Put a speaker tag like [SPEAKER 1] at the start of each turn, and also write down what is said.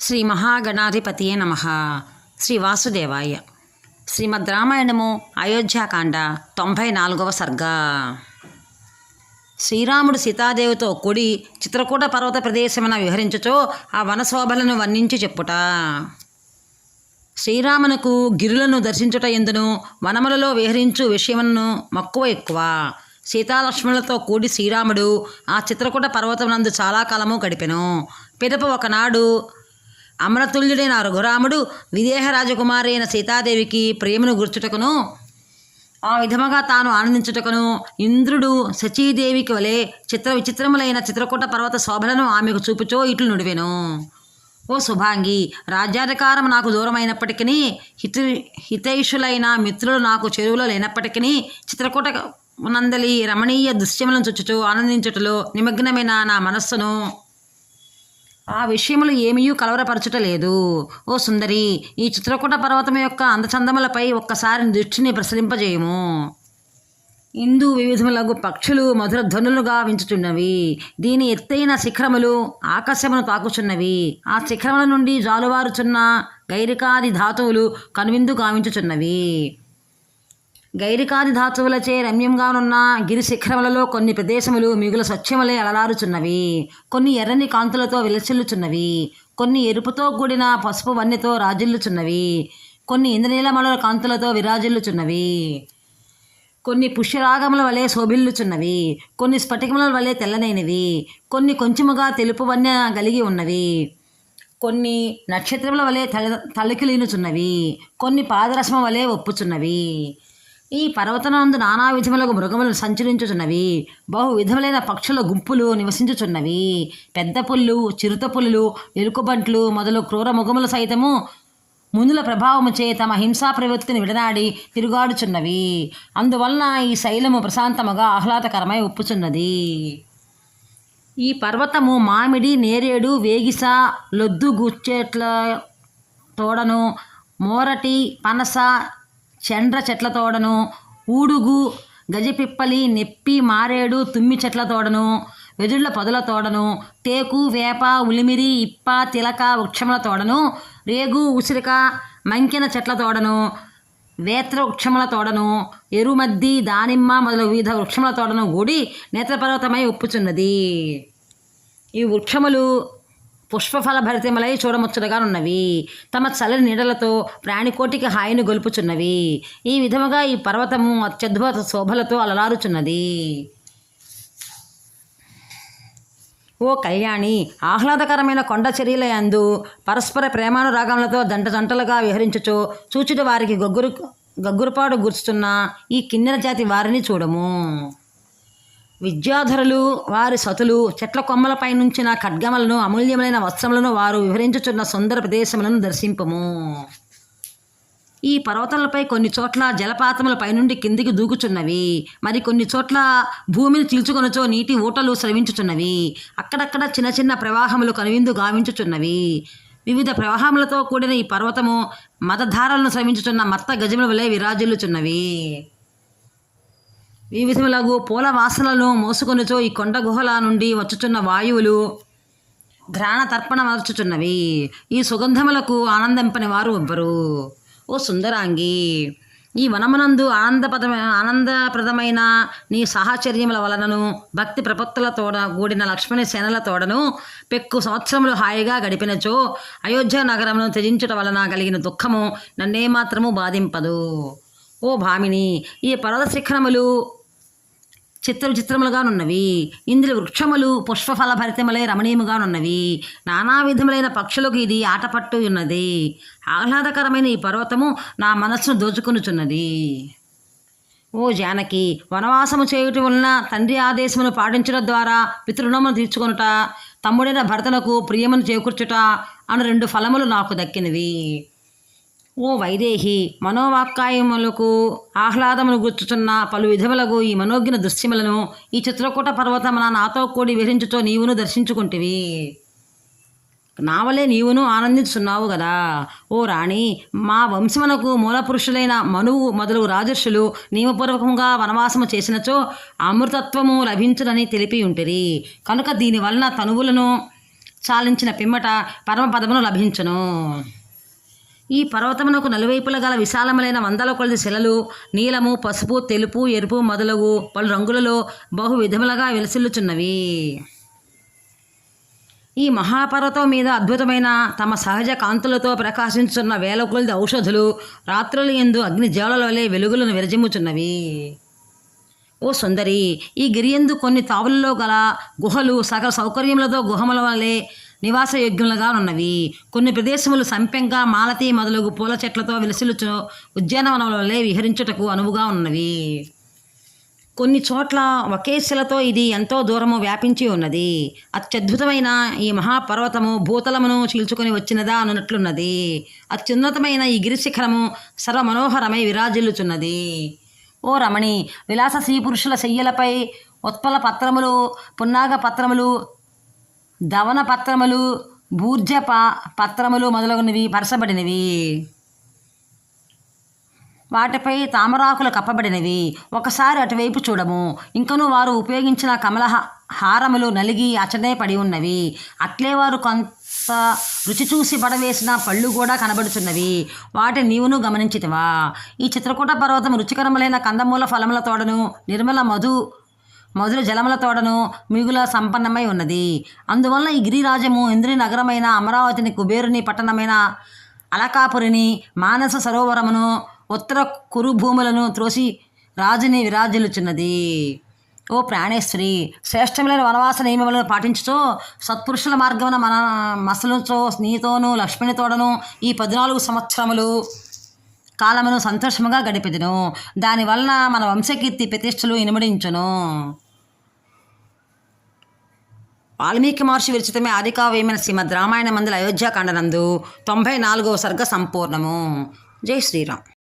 [SPEAKER 1] శ్రీ మహాగణాధిపతియే నమ. శ్రీ వాసుదేవాయ. శ్రీమద్ రామాయణము అయోధ్యాకాండ తొంభై నాలుగవ సర్గ. శ్రీరాముడు సీతాదేవితో కూడి చిత్రకూట పర్వత ప్రదేశమున విహరించుచో ఆ వనశోభలను వర్ణించి చెప్పుట. శ్రీరామునకు గిరులను దర్శించుట ఎందును? వనములలో విహరించు విషయమును మక్కువ ఎక్కువ. సీతాలక్ష్మణులతో కూడి శ్రీరాముడు ఆ చిత్రకూట పర్వతమునందు చాలా కాలము గడిపెను. పిదప ఒకనాడు అమరతుల్యుడైన రఘురాముడు విదేహ రాజకుమారైన సీతాదేవికి ప్రేమను గుర్చుటకును ఆ విధముగా తాను ఆనందించుటకును ఇంద్రుడు శచీదేవికి వలె చిత్ర విచిత్రములైన చిత్రకూట పర్వత శోభలను ఆమెకు చూపుచో ఇట్లు నుడివెను. ఓ శుభాంగి రాజ్యాధికారం నాకు దూరమైనప్పటికీ హిత హితైషులైన మిత్రులు నాకు చెరువులో లేనప్పటికీ చిత్రకూట నందలి రమణీయ దృశ్యములను చుచ్చుచు ఆనందించుటలో నిమగ్నమైన నా మనస్సును ఆ విషయములు ఏమీయూ కలవరపరచుట లేదు ఓ సుందరి ఈ చిత్రకూట పర్వతం యొక్క అందచందములపై ఒక్కసారి దృష్టిని ప్రసరింపజేయము. ఇందు వివిధములగు పక్షులు మధుర ధ్వనులుగా వించుచున్నవి. దీని ఎత్తైన శిఖరములు ఆకాశమును తాకుచున్నవి. ఆ శిఖరముల నుండి జాలువారుచున్న గైరికాది ధాతువులు కనువిందు గావించుచున్నవి. గైరికాది ధాతువులచే రమ్యంగానున్న గిరిశిఖరములలో కొన్ని ప్రదేశములు మిగుల స్వచ్ఛములే అలరారుచున్నవి కొన్ని ఎర్రని కాంతులతో విలసిల్లుచున్నవి. కొన్ని ఎరుపుతో కూడిన పసుపు వన్నెతో రాజిల్లుచున్నవి. కొన్ని ఇంద్రనీలమల కాంతులతో విరాజిల్లుచున్నవి. కొన్ని పుష్యరాగముల వలె శోభిల్లుచున్నవి. కొన్ని స్ఫటికముల వలె తెల్లనైనవి. కొన్ని కొంచెముగా తెలుపు వన్య కలిగి ఉన్నవి. కొన్ని నక్షత్రముల వలె తల తలకిలీనుచున్నవి. కొన్ని పాదరసమ వలె ఒప్పుచున్నవి. ఈ పర్వతనందు నానా విధములకు మృగములు సంచరించుచున్నవి. బహు విధములైన పక్షుల గుంపులు నివసించుచున్నవి. పెద్ద పుల్లు చిరుత పులులు ఎలుకబంట్లు మొదలు క్రూర మృగములు సైతము ముందుల ప్రభావము చే తమ హింసా ప్రవృత్తిని విడనాడి తిరుగాడుచున్నవి. అందువలన ఈ శైలము ప్రశాంతముగా ఆహ్లాదకరమై ఉప్పుచున్నది ఈ పర్వతము మామిడి నేరేడు వేగిస లొద్దు గుచ్చేట్ల తోడను మోరటి పనస చండ్ర చెట్ల తోడను ఊడుగు గజపిప్పలి నెప్పి మారేడు తుమ్మి చెట్ల తోడను వెదుళ్ళ పొదల తోడను టేకు వేప ఉలిమిరి ఇప్ప తిలక వృక్షముల తోడను రేగు ఉసిరిక మంకెన చెట్ల తోడను వేత్ర వృక్షముల తోడను ఎరుమద్ది దానిమ్మ మొదలు వివిధ వృక్షముల తోడను కూడి నేత్రపర్వతమై ఒప్పుచున్నది. ఈ వృక్షములు పుష్పఫల భరితములై చూడముచ్చటగా ఉన్నవి తమ చల్లని నీడలతో ప్రాణికోటికి హాయిని గొలుపుచున్నవి. ఈ విధముగా ఈ పర్వతము అత్యద్భుత శోభలతో అలలారుచున్నది ఓ కళ్యాణి ఆహ్లాదకరమైన కొండ చర్యల యందు పరస్పర ప్రేమానురాగములతో జంట జంటలుగా విహరించుచు చూచుట వారికి గగ్గురు గగ్గురుపాటు గుర్చుతున్న ఈ కిన్నెర జాతి వారిని చూడము. విద్యాధరులు వారి సతులు చెట్ల కొమ్మలపై నుంచిన ఖడ్గమలను అమూల్యమైన వస్త్రములను వారు వివరించుచున్న సుందర ప్రదేశములను దర్శింపము. ఈ పర్వతాలపై కొన్ని చోట్ల జలపాతముల పైనుండి కిందికి దూకుచున్నవి. మరి కొన్ని చోట్ల భూమిని చీల్చుకొనుచో నీటి ఊటలు స్రవించుచున్నవి. అక్కడక్కడ చిన్న చిన్న ప్రవాహములు కనువిందు గావించుచున్నవి. వివిధ ప్రవాహములతో కూడిన ఈ పర్వతము మతధారలను స్రవించుచున్న మత్త గజముల వలె విరాజిల్లుచున్నవి. వివిధములగు పూల వాసనలను మోసుకొనుచో ఈ కొండ గుహల నుండి వచ్చుచున్న వాయువులు ఘ్రాణ తర్పణ మర్చుచున్నవి ఈ సుగంధములకు ఆనందింపని వారు ఎవ్వరు. ఓ సుందరాంగి ఈ వనమునందు ఆనందపద ఆనందప్రదమైన నీ సాహచర్యముల వలనను భక్తి ప్రపత్తులతోడ కూడిన లక్ష్మణి సేనల తోడను పెక్కు సంవత్సరములు హాయిగా గడిపినచో అయోధ్య నగరమును త్యజించుట వలన కలిగిన దుఃఖము నన్నేమాత్రము బాధింపదు. ఓ భామిని ఈ పర్వత శిఖరములు చిత్ర విచిత్రములుగానున్నవి ఇందులో వృక్షములు పుష్పఫల భరితములై రమణీయముగానున్నవి. నానా విధములైన పక్షులకు ఇది ఆటపట్టు ఉన్నది ఆహ్లాదకరమైన ఈ పర్వతము నా మనస్సును దోచుకొనుచున్నది. ఓ జానకి వనవాసము చేయుట వలన తండ్రి ఆదేశమును పాటించడం ద్వారా పితృణమును తీర్చుకొనుట తమ్ముడైన భర్తనకు ప్రియమును చేకూర్చుట అను రెండు ఫలములు నాకు దక్కినవి. ఓ వైదేహి మనోవాక్కాయములకు ఆహ్లాదమును గుర్చుతున్న పలు విధములకు ఈ మనోజ్ఞ దృశ్యములను ఈ చిత్రకూట పర్వతమున నాతో కూడి విహరించుతో నీవును దర్శించుకుంటివి. నావలే నీవును ఆనందిస్తున్నావు కదా ఓ రాణి మా వంశమునకు మూలపురుషులైన మనువు మొదలు రాజర్షులు నియమపూర్వకంగా వనవాసము చేసినచో అమృతత్వము లభించునని తెలిపి ఉంటిరి కనుక దీని వలన తనువులను చాలించిన పిమ్మట పరమపదమును లభించును. ఈ పర్వతమునకు నలువైపుల గల విశాలములైన వందల కొలది శిలలు నీలము పసుపు తెలుపు ఎరుపు మొదలగు పలు రంగులలో బహు విధములుగా విలసిల్లుచున్నవి. ఈ మహాపర్వతం మీద అద్భుతమైన తమ సహజ కాంతులతో ప్రకాశించున్న వేల కొలది ఔషధులు రాత్రులు ఎందు అగ్ని జ్వాలల వలె వెలుగులను విరజిమ్ముచున్నవి. ఓ సుందరి ఈ గిరియందు కొన్ని తావులలో గల గుహలు సకల సౌకర్యములతో గుహముల వలె నివాసయోగ్యములుగా ఉన్నవి. కొన్ని ప్రదేశములు సంపెంగ మాలతి మొదలగు పూల చెట్లతో విలసిలుచు ఉద్యానవనముల విహరించుటకు అనువుగా ఉన్నవి. కొన్ని చోట్ల ఒకే శిలతో ఇది ఎంతో దూరము వ్యాపించి ఉన్నది. అత్యద్భుతమైన ఈ మహాపర్వతము భూతలమును చీల్చుకొని వచ్చినదా అన్నట్లున్నది అత్యున్నతమైన ఈ గిరిశిఖరము సర్వమనోహరమై విరాజిల్లుచున్నది. ఓ రమణి విలాస శ్రీ పురుషుల శయ్యలపై ఉత్పల పత్రములు పున్నాగ పత్రములు దవన పత్రములు బూర్జ ప పత్రములు మొదలగునవి పరచబడినవి వాటిపై తామరాకులు కప్పబడినవి. ఒకసారి అటువైపు చూడము. ఇంకను వారు ఉపయోగించిన కమల హారములు నలిగి అచనే పడి ఉన్నవి. అట్లే వారు కొంత రుచి చూసి పడవేసిన పళ్ళు కూడా కనబడుచున్నవి వాటి నీవును గమనించితివా. ఈ చిత్రకూట పర్వతం రుచికరములైన కందమూల ఫలముల తోడను నిర్మల మధు మధుర జలముల తోడను మిగుల సంపన్నమై ఉన్నది. అందువలన ఈ గిరిరాజము ఇంద్రి నగరమైన అమరావతిని కుబేరుని పట్టణమైన అలకాపురిని మానస సరోవరమును ఉత్తర కురుభూములను త్రోసి రాజుని విరాజిల్లుచున్నది. ఓ ప్రాణేశ్వరి శ్రేష్టములైన వనవాస నియమములను పాటించుతూ సత్పురుషుల మార్గమున మన మసలుతో నీతోనూ లక్ష్మణితోడను ఈ పద్నాలుగు సంవత్సరములు కాలమును సంతోషముగా గడిపెదను. దానివలన మన వంశకీర్తి ప్రతిష్టలు ఇనుమడించును. వాల్మీకి మహర్షి విరచితమే ఆదికావ్యమైన శ్రీమద్ రామాయణ మందుల అయోధ్యాకాండనందు తొంభై నాలుగవ సర్గ సంపూర్ణము. జై శ్రీరామ్.